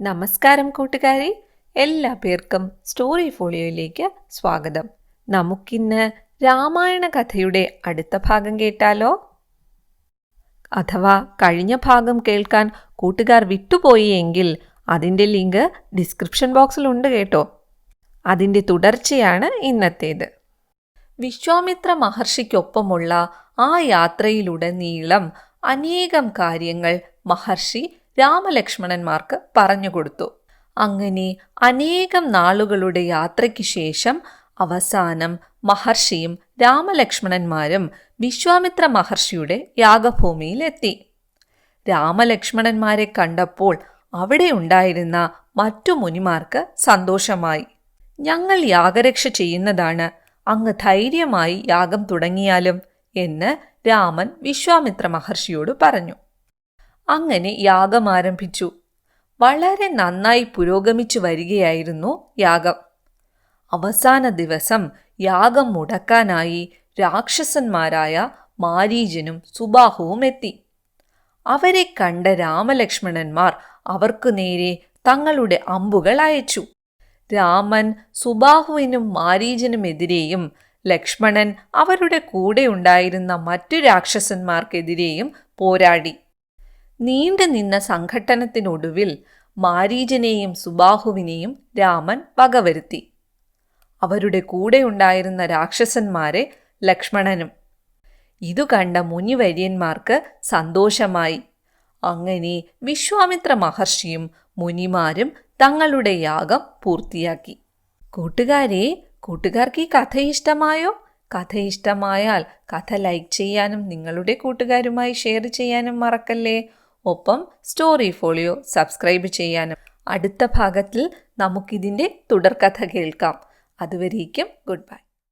നമസ്കാരം കൂട്ടുകാരെ. എല്ലാ പേർക്കും സ്റ്റോറി ഫോളിയോയിലേക്ക് സ്വാഗതം. നമുക്കിന്ന് രാമായണ കഥയുടെ അടുത്ത ഭാഗം കേട്ടാലോ? അഥവാ കഴിഞ്ഞ ഭാഗം കേൾക്കാൻ കൂട്ടുകാർ വിട്ടുപോയി എങ്കിൽ അതിന്റെ ലിങ്ക് ഡിസ്ക്രിപ്ഷൻ ബോക്സിലുണ്ട് കേട്ടോ. അതിന്റെ തുടർച്ചയാണ് ഇന്നത്തേത്. വിശ്വാമിത്ര മഹർഷിക്കൊപ്പമുള്ള ആ യാത്രയിലുടനീളം അനേകം കാര്യങ്ങൾ മഹർഷി രാമലക്ഷ്മണന്മാർക്ക് പറഞ്ഞുകൊടുത്തു അങ്ങനെ അനേകം നാളുകളുടെ യാത്രയ്ക്ക് ശേഷം അവസാനം മഹർഷിയും രാമലക്ഷ്മണന്മാരും വിശ്വാമിത്ര മഹർഷിയുടെ യാഗഭൂമിയിലെത്തി. രാമലക്ഷ്മണന്മാരെ കണ്ടപ്പോൾ അവിടെ ഉണ്ടായിരുന്ന മറ്റു മുനിമാർക്ക് സന്തോഷമായി. ഞങ്ങൾ യാഗരക്ഷ ചെയ്യുന്നതാണ് അങ്ങ് ധൈര്യമായി യാഗം തുടങ്ങിയാലും എന്ന് രാമൻ വിശ്വാമിത്ര മഹർഷിയോട് പറഞ്ഞു. അങ്ങനെ യാഗം ആരംഭിച്ചു. വളരെ നന്നായി പുരോഗമിച്ചു വരികയായിരുന്നു യാഗം. അവസാന ദിവസം യാഗം മുടക്കാനായി രാക്ഷസന്മാരായ മാരീജനും സുബാഹുവും എത്തി. അവരെ കണ്ട രാമലക്ഷ്മണന്മാർ അവർക്കു നേരെ തങ്ങളുടെ അമ്പുകൾ അയച്ചു. രാമൻ സുബാഹുവിനും മാരീജനുമെതിരെയും ലക്ഷ്മണൻ അവരുടെ കൂടെ ഉണ്ടായിരുന്ന മറ്റു രാക്ഷസന്മാർക്കെതിരെയും പോരാടി. നീണ്ടു നിന്ന സംഘട്ടനത്തിനൊടുവിൽ മാരീജനെയും സുബാഹുവിനെയും രാമൻ വകവരുത്തി. അവരുടെ കൂടെയുണ്ടായിരുന്ന രാക്ഷസന്മാരെ ലക്ഷ്മണനും. ഇതു കണ്ട മുനിവര്യന്മാർക്ക് സന്തോഷമായി. അങ്ങനെ വിശ്വാമിത്ര മഹർഷിയും മുനിമാരും തങ്ങളുടെ യാഗം പൂർത്തിയാക്കി. കൂട്ടുകാരെ കൂട്ടുകാർക്ക് ഈ കഥ ഇഷ്ടമായോ? കഥ ഇഷ്ടമായാൽ കഥ ലൈക്ക് ചെയ്യാനും നിങ്ങളുടെ കൂട്ടുകാരുമായി ഷെയർ ചെയ്യാനും മറക്കല്ലേ? ഒപ്പം സ്റ്റോറി ഫോളിയോ സബ്സ്ക്രൈബ് ചെയ്യാനും. അടുത്ത ഭാഗത്തിൽ നമുക്കിതിന്റെ തുടർക്കഥ കേൾക്കാം. അതുവരേക്കും ഗുഡ് ബൈ